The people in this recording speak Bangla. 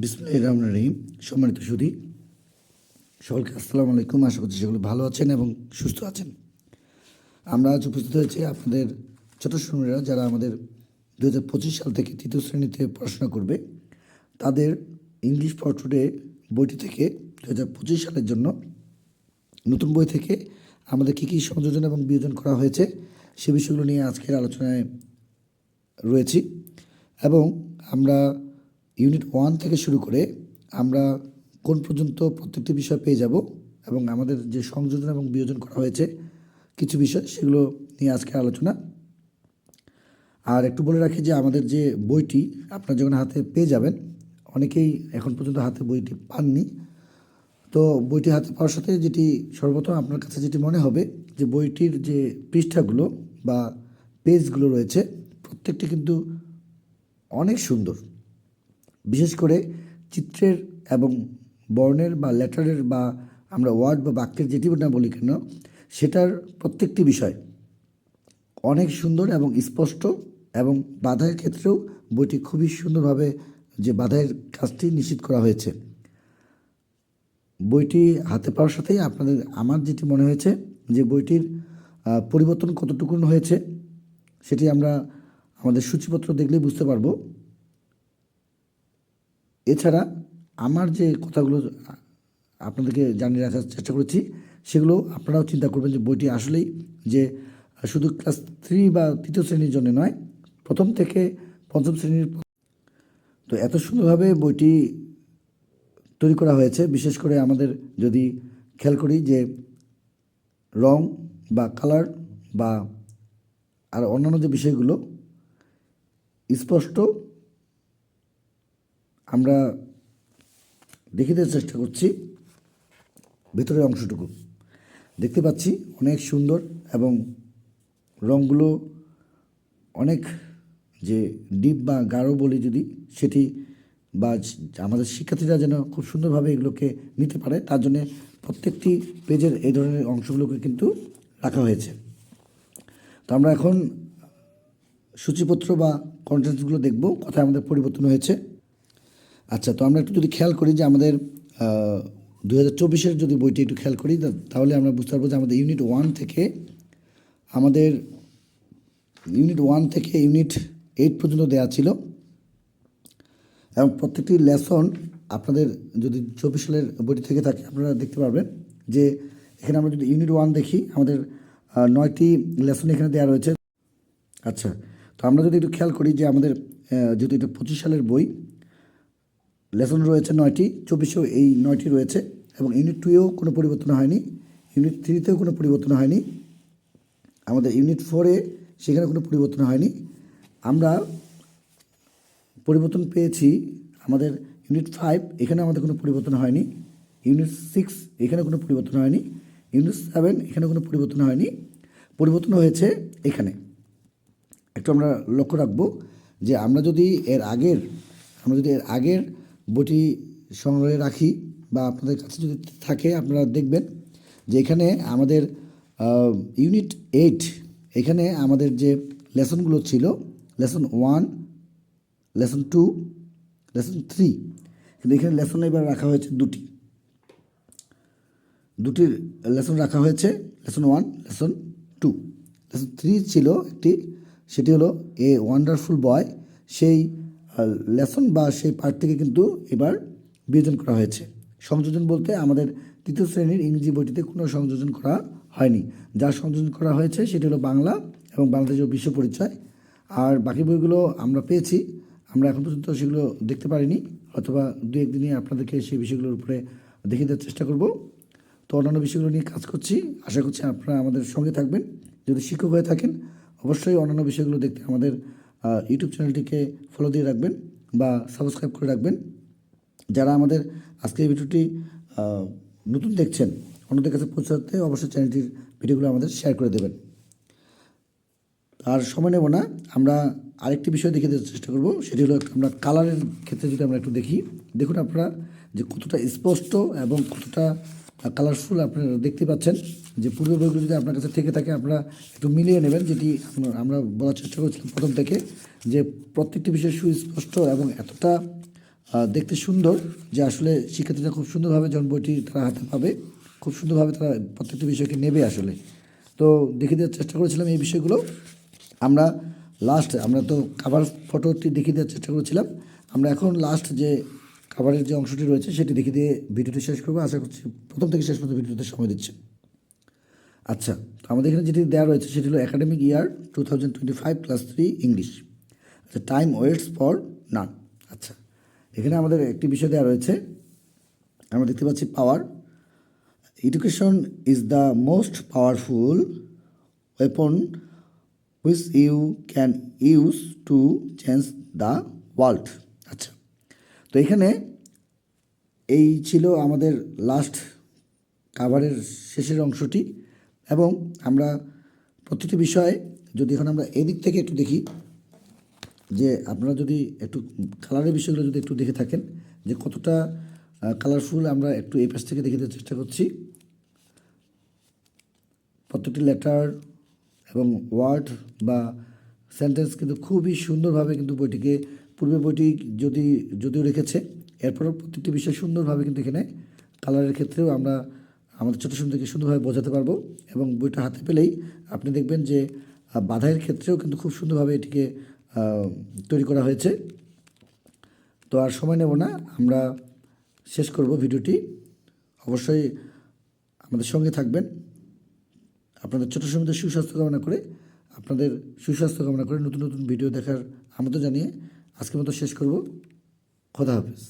বিসমুল্লাহ রহমান রহিম। সম্মানিত সুদী সকলকে আসসালামু আলাইকুম। আশা করছি সকলে ভালো আছেন এবং সুস্থ আছেন। আমরা আজ উপস্থিত হয়েছি আপনাদের ছোট শ্রমিকরা যারা আমাদের দু হাজার পঁচিশ সাল থেকে তৃতীয় শ্রেণীতে পড়াশোনা করবে। তাদের ইংলিশ ফর বইটি থেকে দু হাজার পঁচিশ সালের জন্য নতুন বই থেকে আমাদের কী কী সংযোজন এবং বিয়োজন করা হয়েছে সে বিষয়গুলো নিয়ে আজকের আলোচনায় রয়েছি। এবং আমরা ইউনিট ওয়ান থেকে শুরু করে আমরা কোন পর্যন্ত প্রত্যেকটি বিষয় পেয়ে যাব এবং আমাদের যে সংযোজন এবং বিয়োজন করা হয়েছে কিছু বিষয়, সেগুলো নিয়ে আজকের আলোচনা। আর একটু বলে রাখি যে আমাদের যে বইটি আপনার যখন হাতে পেয়ে যাবেন, অনেকেই এখন পর্যন্ত হাতে বইটি পাননি। তো বইটি হাতে পাওয়ার সাথে যেটি সর্বপ্রথম আপনার কাছে যেটি মনে হবে যে বইটির যে পৃষ্ঠাগুলো বা পেজগুলো রয়েছে, প্রত্যেকটি কিন্তু অনেক সুন্দর। বিশেষ করে চিত্রের এবং বর্ণের বা লেটারের বা আমরা ওয়ার্ড বা বাক্যের যেটি না বলি কেন, সেটার প্রত্যেকটি বিষয় অনেক সুন্দর এবং স্পষ্ট এবং বাধার ক্ষেত্রেও বইটি খুবই সুন্দরভাবে যে বাধার কাজটি নিশ্চিত করা হয়েছে। বইটি হাতে পাওয়ার সাথেই আপনাদের, আমার যেটি মনে হয়েছে যে বইটির পরিবর্তন কতটুকুন হয়েছে, সেটি আমরা আমাদের সূচিপত্র দেখলেই বুঝতে পারব। এছাড়া আমার যে কথাগুলো, আপনাদেরকে জানিয়ে রাখার চেষ্টা করেছি, সেগুলো আপনারাও চিন্তা করবেন যে বইটি আসলেই যে শুধু ক্লাস থ্রি বা তৃতীয় শ্রেণির জন্য নয়, প্রথম থেকে পঞ্চম শ্রেণির তো এত সুন্দরভাবে বইটি তৈরি করা হয়েছে। বিশেষ করে আমাদের যদি খেয়াল করি যে রং বা কালার বা আর অন্যান্য যে বিষয়গুলো স্পষ্ট আমরা দেখে দেওয়ার চেষ্টা করছি ভেতরের অংশটুকু। দেখতে পাচ্ছি অনেক সুন্দর এবং রঙগুলো অনেক যে ডিপ বা গাঢ় বলি যদি সেটি বা আমাদের শিক্ষার্থীরা যেন খুব সুন্দরভাবে এগুলোকে নিতে পারে, তার জন্য প্রত্যেকটি পেজের এই ধরনের অংশগুলোকে কিন্তু রাখা হয়েছে। তো আমরা এখন সূচিপত্র বা কন্টেন্টসগুলো দেখব, কোথায় আমাদের পরিবর্তন হয়েছে। আচ্ছা তো আমরা একটু যদি খেয়াল করি যে আমাদের দু হাজার চব্বিশের যদি বইটি একটু খেয়াল করি তাহলে আমরা বুঝতে পারব যে আমাদের ইউনিট ওয়ান থেকে আমাদের ইউনিট ওয়ান থেকে ইউনিট এইট পর্যন্ত দেওয়া ছিল। এবং প্রত্যেকটি লেসন আপনাদের যদি চব্বিশ সালের বইটি থেকে থাকে, আপনারা দেখতে পারবেন যে এখানে আমরা যদি ইউনিট ওয়ান দেখি, আমাদের নয়টি লেসন এখানে দেওয়া রয়েছে। আচ্ছা তো আমরা যদি একটু খেয়াল করি যে আমাদের যেহেতু এটা পঁচিশ সালের বই লেসন রয়েছে নয়টি, চব্বিশেও এই নয়টি রয়েছে এবং ইউনিট টুয়েও কোনো পরিবর্তন হয়নি ইউনিট থ্রিতেও কোনো পরিবর্তন হয়নি, আমাদের ইউনিট ফোরে সেখানে কোনো পরিবর্তন হয়নি। আমরা পরিবর্তন পেয়েছি, আমাদের ইউনিট ফাইভ এখানে আমাদের কোনো পরিবর্তন হয়নি ইউনিট সিক্স এখানে কোনো পরিবর্তন হয়নি ইউনিট সেভেন এখানে কোনো পরিবর্তন হয়নি, পরিবর্তন হয়েছে এখানে। একটু আমরা লক্ষ্য রাখব যে আমরা যদি এর আগের, আমরা যদি এর আগের বইটি সংগ্রহে রাখি বা আপনাদের কাছে যদি থাকে আপনারা দেখবেন যে এখানে আমাদের ইউনিট এইট এখানে আমাদের যে লেসনগুলো ছিল, lesson one lesson two lesson three কিন্তু এখানে লেসন এবার রাখা হয়েছে দুটি। দুটি লেসন রাখা হয়েছে, lesson one lesson two lesson three ছিল একটি, সেটি হলো এ ওয়ান্ডারফুল বয় সেই লেসন বা সেই পার্ট থেকে কিন্তু এবার বিয়োজন করা হয়েছে। সংযোজন বলতে আমাদের তৃতীয় শ্রেণির ইংরেজি বইটিতে কোনো সংযোজন করা হয়নি। যা সংযোজন করা হয়েছে সেটি হলো বাংলা এবং বাংলাদেশের বিশ্ব পরিচয়। আর বাকি বইগুলো আমরা পেয়েছি, আমরা এখন পর্যন্ত সেগুলো দেখতে পারিনি, অথবা দু একদিনে আপনাদেরকে সেই বিষয়গুলোর উপরে দেখিয়ে দেওয়ার চেষ্টা করব। তো অন্যান্য বিষয়গুলো নিয়ে কাজ করছি। আশা করছি আপনারা আমাদের সঙ্গে থাকবেন। যদি শিক্ষক হয়ে থাকেন, অবশ্যই অন্যান্য বিষয়গুলো দেখতে আমাদের ইউটিউব চ্যানেলটিকে ফলো দিয়ে রাখবেন বা সাবস্ক্রাইব করে রাখবেন। যারা আমাদের আজকের ভিডিওটি নতুন দেখছেন, অন্যদের কাছে পৌঁছাতে অবশ্যই চ্যানেলটির ভিডিওগুলো আমাদের শেয়ার করে দেবেন। আর সময় নেব না, আমরা আরেকটি বিষয় দেখে দেওয়ার চেষ্টা করব, সেটি হলো আমরা কালারের ক্ষেত্রে যদি আমরা একটু দেখি, দেখুন আপনারা যে কতটা স্পষ্ট এবং কতটা কালারফুল আপনারা দেখতে পাচ্ছেন যে পূর্ব বইগুলো যদি আপনার কাছে থেকে থাকে, আপনারা একটু মিলিয়ে নেবেন, যেটি আমরা- বলার চেষ্টা করছিলাম প্রথম থেকে, যে প্রত্যেকটি বিষয় সুস্পষ্ট এবং এতটা দেখতে সুন্দর যে আসলে শিক্ষার্থীরা খুব সুন্দরভাবে যখন বইটি তারা হাতে পাবে, খুব সুন্দরভাবে তারা প্রত্যেকটি বিষয়কে নেবে আসলে। তো দেখিয়ে দেওয়ার চেষ্টা করেছিলাম এই বিষয়গুলো। আমরা লাস্ট আমরা তো কাভার ফটোটি দেখিয়ে দেওয়ার চেষ্টা করেছিলাম। আমরা এখন লাস্ট যে কাভারের যে অংশটি রয়েছে সেটি দেখিয়ে দিয়ে ভিডিওটি শেষ করব। আশা করছি প্রথম থেকে শেষ পর্যন্ত ভিডিওতে সময় দিচ্ছে। আচ্ছা আমাদের এখানে যেটি দেওয়া রয়েছে সেটি হলো academic year two thousand twenty five class three English আচ্ছা টাইম ওয়েটস ফর নান আচ্ছা এখানে আমাদের একটি বিষয় দেওয়া রয়েছে। আমরা দেখতে পাচ্ছি power education is the most powerful weapon which you can use to change the world তো এখানে এই ছিল আমাদের লাস্ট কাভারের শেষের অংশটি এবং আমরা প্রতিটি বিষয়ে যদি এখন আমরা এদিক থেকে একটু দেখি, যে আপনারা যদি একটু কালারের বিষয়গুলো যদি একটু দেখে থাকেন, যে কতটা কালারফুল আমরা একটু এই পাশ থেকে দেখে দেওয়ার চেষ্টা করছি। প্রত্যেকটি লেটার এবং ওয়ার্ড বা সেন্টেন্স কিন্তু খুবই সুন্দরভাবে কিন্তু বইটিকে পূর্বে বইটি যদি, যদিও রেখেছে, এরপরও প্রত্যেকটি বিষয় সুন্দরভাবে কিন্তু এখানে কালারের ক্ষেত্রেও আমরা আমাদের ছোটো থেকে সুন্দরভাবে বোঝাতে পারব এবং বইটা হাতে পেলেই আপনি দেখবেন যে বাধাইয়ের ক্ষেত্রেও কিন্তু খুব সুন্দরভাবে এটিকে তৈরি করা হয়েছে। তো আর সময় নেব না, আমরা শেষ করব ভিডিওটি। অবশ্যই আমাদের সঙ্গে থাকবেন। আপনাদের ছোটো সময় সুস্বাস্থ্য কামনা করে, আপনাদের সুস্বাস্থ্য কামনা করে নতুন নতুন ভিডিও দেখার আমন্ত্রণ জানিয়ে আজকের মতো শেষ করব খোদা হাফেজ